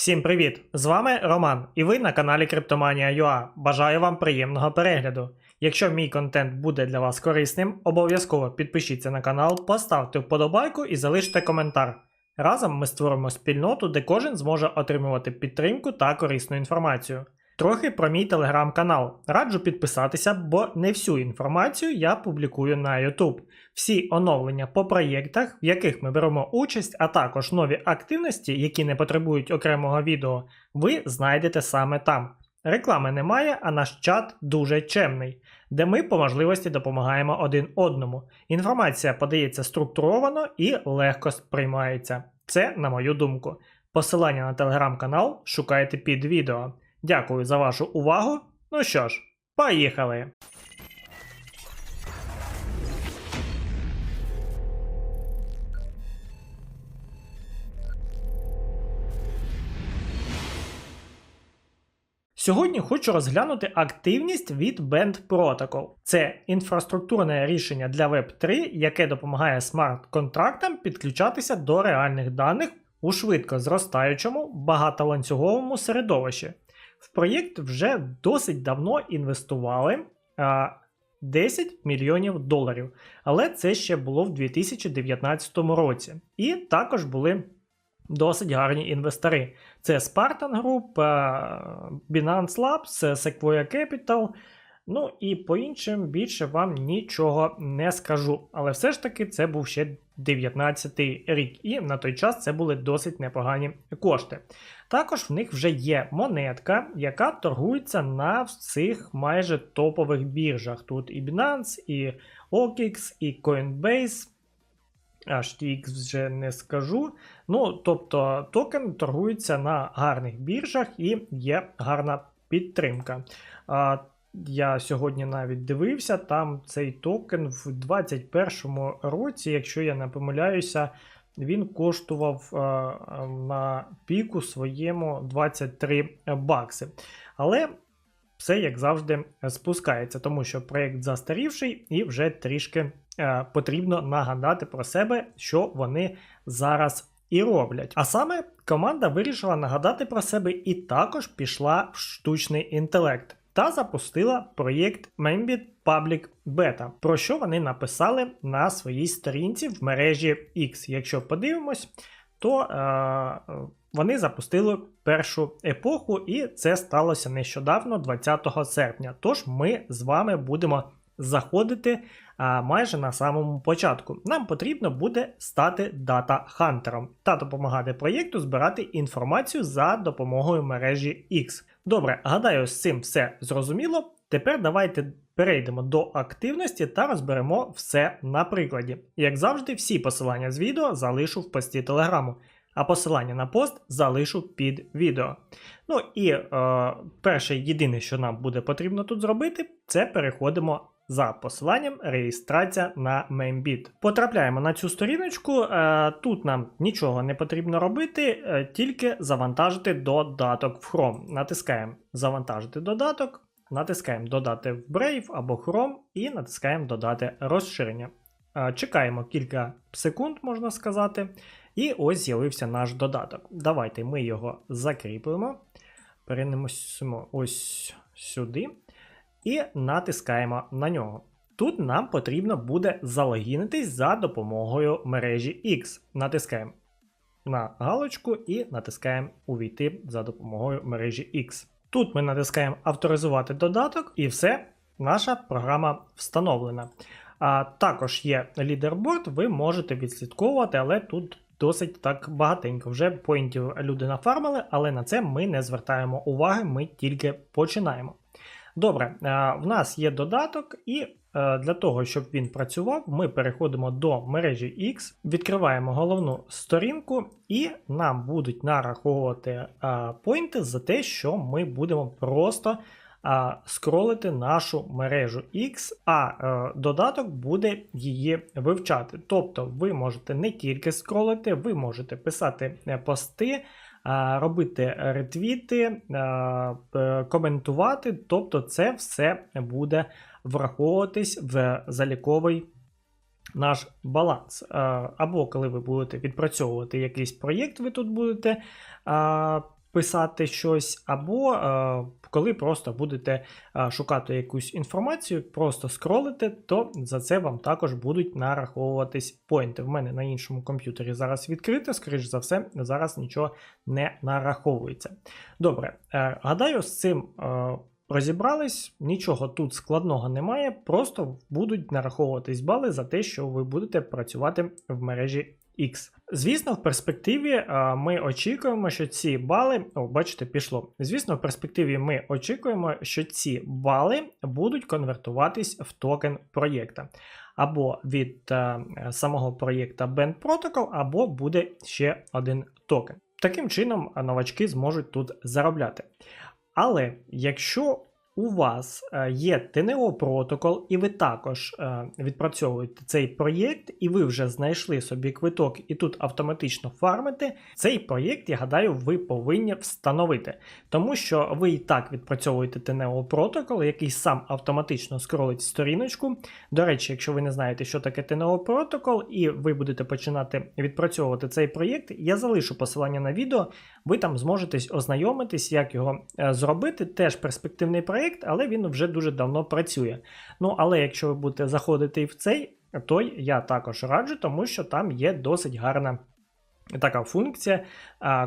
Всім привіт! З вами Роман, і ви на каналі Криптоманія.ua. Бажаю вам приємного перегляду. Якщо мій контент буде для вас корисним, обов'язково підпишіться на канал, поставте вподобайку і залиште коментар. Разом ми створимо спільноту, де кожен зможе отримувати підтримку та корисну інформацію. Трохи про мій телеграм-канал. Раджу підписатися, бо не всю інформацію я публікую на YouTube. Всі оновлення по проєктах, в яких ми беремо участь, а також нові активності, які не потребують окремого відео, ви знайдете саме там. Реклами немає, а наш чат дуже чемний, де ми по можливості допомагаємо один одному. Інформація подається структуровано і легко сприймається. Це на мою думку. Посилання на телеграм-канал шукайте під відео. Дякую за вашу увагу. Ну що ж, поїхали! Сьогодні хочу розглянути активність від Band Protocol. Це інфраструктурне рішення для Web3, яке допомагає смарт-контрактам підключатися до реальних даних у швидко зростаючому багатоланцюговому середовищі. В проєкт вже досить давно інвестували а, 10 мільйонів доларів, але це ще було в 2019 році. І також були досить гарні інвестори. Це Spartan Group, Binance Labs, Sequoia Capital. Ну і по іншим більше вам нічого не скажу. Але все ж таки це був ще 19 рік, і на той час це були досить непогані кошти. Також в них вже є монетка, яка торгується на всіх майже топових біржах. Тут і Binance, і OKX, і Coinbase. HTX вже не скажу. Ну, тобто токен торгується на гарних біржах і є гарна підтримка. А, я сьогодні навіть дивився, там цей токен в 2021 році, якщо я не помиляюся, він коштував е, на піку своєму 23 бакси. Але все, як завжди, спускається, тому що проєкт застарівший і вже трішки е, потрібно нагадати про себе, що вони зараз і роблять. А саме команда вирішила нагадати про себе і також пішла в штучний інтелект та запустила проєкт Membit Public Beta, про що вони написали на своїй сторінці в мережі X. Якщо подивимось, то е, вони запустили першу епоху, і це сталося нещодавно, 20 серпня. Тож ми з вами будемо заходити а, майже на самому початку. Нам потрібно буде стати дата-хантером та допомагати проєкту збирати інформацію за допомогою мережі X. Добре, гадаю, з цим все зрозуміло. Тепер давайте перейдемо до активності та розберемо все на прикладі. Як завжди, всі посилання з відео залишу в пості телеграму, а посилання на пост залишу під відео. Ну і е, перше єдине, що нам буде потрібно тут зробити, це переходимо за посиланням реєстрація на MainBit. Потрапляємо на цю сторіночку. Е, тут нам нічого не потрібно робити, е, тільки завантажити додаток в Chrome. Натискаємо Завантажити додаток, натискаємо Додати в Brave або Chrome і натискаємо Додати розширення. Е, чекаємо кілька секунд, можна сказати. І ось з'явився наш додаток. Давайте ми його закріпимо. Перенесемо ось сюди і натискаємо на нього. Тут нам потрібно буде залогінитись за допомогою мережі X. Натискаємо на галочку і натискаємо Увійти за допомогою мережі X. Тут ми натискаємо Авторизувати додаток, і все, наша програма встановлена. А також є лідерборд, ви можете відслідковувати, але тут досить так багатенько. Вже поінтів люди нафармили, але на це ми не звертаємо уваги, ми тільки починаємо. Добре, е, в нас є додаток, і е, для того, щоб він працював, ми переходимо до мережі X, відкриваємо головну сторінку, і нам будуть нараховувати е, поінти за те, що ми будемо просто скролити нашу мережу X, а додаток буде її вивчати. Тобто ви можете не тільки скролити, ви можете писати пости робити ретвіти, коментувати, тобто це все буде враховуватись в заліковий наш баланс. Або коли ви будете відпрацьовувати якийсь проєкт, ви тут будете писати щось, або е, коли просто будете е, шукати якусь інформацію, просто скролите, то за це вам також будуть нараховуватись поінти. В мене на іншому комп'ютері зараз відкрите, скоріш за все, зараз нічого не нараховується. Добре, е, гадаю, з цим. Е, Розібрались, нічого тут складного немає, просто будуть нараховуватись бали за те, що ви будете працювати в мережі X. Звісно, в перспективі ми очікуємо, що ці бали, о, бачите, пішло. Звісно, в перспективі ми очікуємо, що ці бали будуть конвертуватись в токен проєкта. Або від а, самого проєкта Band Protocol, або буде ще один токен. Таким чином, новачки зможуть тут заробляти. Але якщо у вас е, є ТНО протокол, і ви також е, відпрацьовуєте цей проєкт, і ви вже знайшли собі квиток і тут автоматично фармите, цей проєкт, я гадаю, ви повинні встановити. Тому що ви і так відпрацьовуєте ТНО протокол, який сам автоматично скролить сторіночку. До речі, якщо ви не знаєте, що таке ТНО протокол, і ви будете починати відпрацьовувати цей проєкт, я залишу посилання на відео, ви там зможете ознайомитись, як його е, зробити. Теж перспективний проєкт, але він вже дуже давно працює. Ну, але якщо ви будете заходити і в цей, то я також раджу, тому що там є досить гарна. Така функція,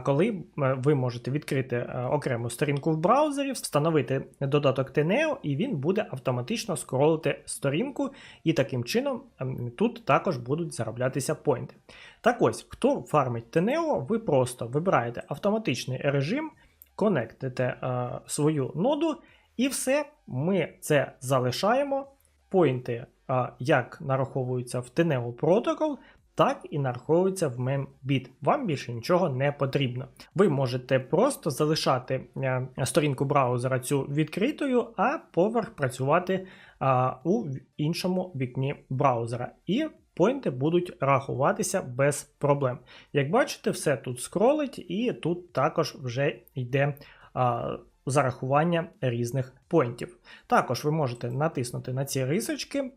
коли е, ви можете відкрити е, окрему сторінку в браузері, встановити додаток TNEO, і він буде автоматично скролити сторінку, і таким чином ем, тут також будуть зароблятися поінти. Так ось, хто фармить TNEO, ви просто вибираєте автоматичний режим, конектите е, свою ноду, і все, ми це залишаємо. Поінти а, як нараховуються в TNEO протокол, так і нараховуються в MemBit. Вам більше нічого не потрібно. Ви можете просто залишати е, сторінку браузера цю відкритою, а поверх працювати а, у іншому вікні браузера. І Поінти будуть рахуватися без проблем. Як бачите, все тут скролить, і тут також вже йде а, зарахування різних поінтів. Також ви можете натиснути на ці рисочки.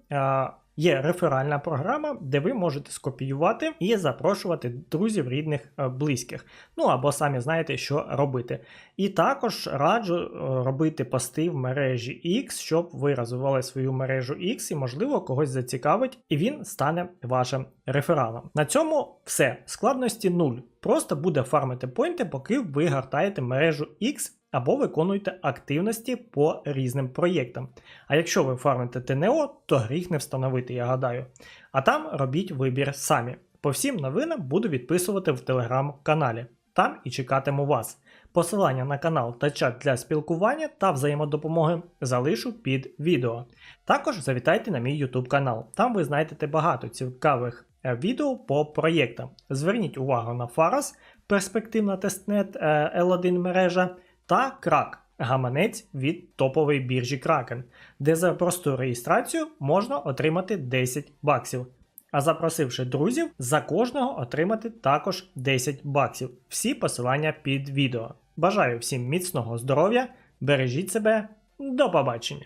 Є реферальна програма, де ви можете скопіювати і запрошувати друзів, рідних, е, близьких. Ну або самі знаєте, що робити. І також раджу е, робити пости в мережі X, щоб ви розвивали свою мережу X і, можливо, когось зацікавить, і він стане вашим рефералом. На цьому все. Складності 0. Просто буде фармити поінти, поки ви гортаєте мережу X або виконуєте активності по різним проєктам. А якщо ви фармите ТНО, то гріх не встановити, я гадаю. А там робіть вибір самі. По всім новинам буду відписувати в телеграм-каналі. Там і чекатиму вас. Посилання на канал та чат для спілкування та взаємодопомоги залишу під відео. Також завітайте на мій YouTube канал. Там ви знайдете багато цікавих е, відео по проєктам. Зверніть увагу на Faras, перспективна тестнет е, L1 мережа та крак гаманець від топової біржі Kraken, де за просту реєстрацію можна отримати 10 баксів. А запросивши друзів, за кожного отримати також 10 баксів. Всі посилання під відео. Бажаю всім міцного здоров'я, бережіть себе, до побачення!